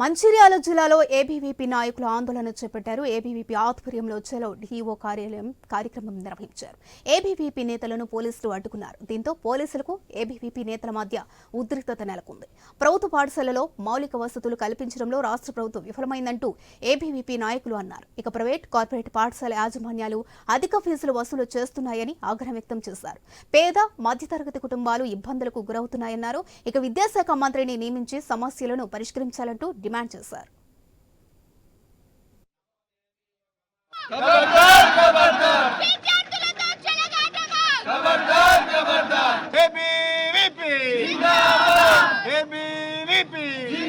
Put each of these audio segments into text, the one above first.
మంచిర్యాల జిల్లాలో ఏబీవీపీ నాయకులు ఆందోళన చేపట్టారు. ఏబీవీపీ ఆధ్వర్యంలో చలో డీఈఓ కార్యాలయం కార్యక్రమం నిర్వహించారు. ఏబీవీపీ నేతలను పోలీసులు అడ్డుకున్నారు. దీంతో పోలీసులకు ఏబీవీపీ నేతల మధ్య ఉద్రిక్తత నెలకొంది. ప్రభుత్వ పాఠశాలలో మౌలిక వసతులు కల్పించడంలో రాష్ట్ర ప్రభుత్వం విఫలమైందంటూ ఏబీవీపీ నాయకులు అన్నారు. ఇక ప్రైవేట్ కార్పొరేట్ పాఠశాల యాజమాన్యాలు అధిక ఫీజులు వసూలు చేస్తున్నాయని ఆగ్రహం వ్యక్తం చేశారు. పేద మధ్యతరగతి కుటుంబాలు ఇబ్బందులకు గురవుతున్నాయన్నారు. ఇక విద్యాశాఖ మంత్రిని నియమించి సమస్యలను పరిష్కరించాలంటూ డిమాండ్ చేశారు ఏబీవీపీ ఏబీవీపీ ఈ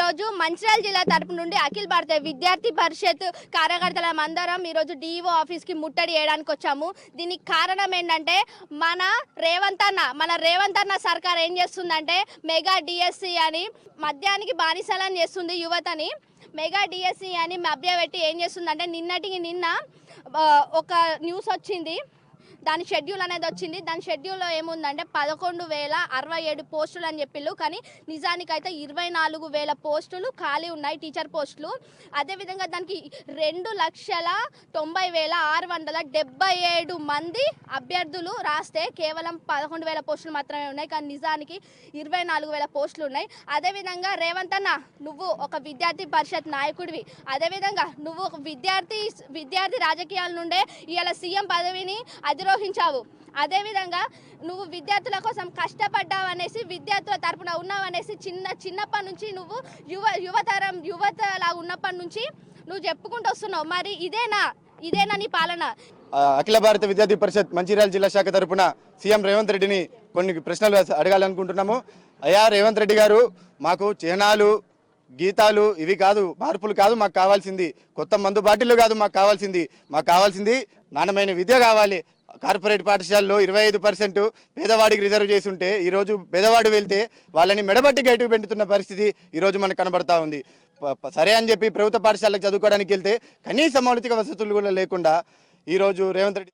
రోజు మంచిర్యాల జిల్లా తరపు నుండి అఖిల భారత విద్యార్థి పరిషత్ కార్యకర్తల అందరం ఈ రోజు డిఈఓ ఆఫీస్కి ముట్టడి చేయడానికి వచ్చాము. దీనికి కారణం ఏంటంటే మన రేవంత్ అన్న మన రేవంత్ అన్న సర్కార్ ఏం చేస్తుందంటే మెగా డిఎస్సి అని మద్యానికి బానిసలని చేస్తుంది యువతని. మెగా డిఎస్సి అని మభ్యపెట్టి ఏం చేస్తుందంటే నిన్నటికి నిన్న ఒక న్యూస్ వచ్చింది. దాని షెడ్యూల్ అనేది వచ్చింది. దాని షెడ్యూల్లో ఏముందంటే పదకొండు వేల అరవై ఏడు పోస్టులు అని చెప్పిళ్ళు. కానీ నిజానికైతే ఇరవై నాలుగు వేల పోస్టులు ఖాళీ ఉన్నాయి టీచర్ పోస్టులు. అదేవిధంగా దానికి రెండు లక్షల తొంభై వేల ఆరు వందల డెబ్బై ఏడు మంది అభ్యర్థులు రాస్తే కేవలం పదకొండు వేల పోస్టులు మాత్రమే ఉన్నాయి. కానీ నిజానికి ఇరవై నాలుగు వేల పోస్టులు ఉన్నాయి. అదేవిధంగా రేవంత్ అన్న నువ్వు ఒక విద్యార్థి పరిషత్ నాయకుడివి. అదేవిధంగా నువ్వు ఒక విద్యార్థి విద్యార్థి రాజకీయాల నుండే ఇవాళ సీఎం పదవిని ద్రోహించావు అదేవిధంగా నువ్వు విద్యార్థుల కోసం కష్టపడ్డావు అనేసి విద్యార్థుల తరపున ఉన్నావు అనేసి చిన్న చిన్నప్పటి నుంచి నువ్వు యువ యువతరం యువత లాగా ఉన్నప్పటి నుంచి నువ్వు చెప్పుకుంటూ వస్తున్నావు. మరి ఇదేనా? ఇదేనా నీ పాలన? అఖిల భారత విద్యార్థి పరిషత్ మంచిర్యాల జిల్లా శాఖ తరపున సీఎం రేవంత్ రెడ్డిని కొన్ని ప్రశ్నలు అడగాలనుకుంటున్నాము. అయ్యా రేవంత్ రెడ్డి గారు మాకు చిహ్నాలు గీతాలు ఇవి కాదు మార్పులు కాదు మాకు కావాల్సింది. కొత్త మందు బాటిల్లు కాదు మాకు కావాల్సింది. మాకు కావాల్సింది నాణ్యమైన విద్య కావాలి. కార్పొరేట్ పాఠశాలలో ఇరవై ఐదు పర్సెంట్ పేదవాడికి రిజర్వ్ చేసి ఉంటే ఈరోజు పేదవాడు వెళ్తే వాళ్ళని మెడబట్టి గైటు పెంటుతున్న పరిస్థితి ఈరోజు మనకు కనబడతా ఉంది. సరే అని చెప్పి ప్రభుత్వ పాఠశాలకు చదువుకోవడానికి వెళ్తే కనీస మౌలిక వసతులు కూడా లేకుండా ఈరోజు రేవంత్ రెడ్డి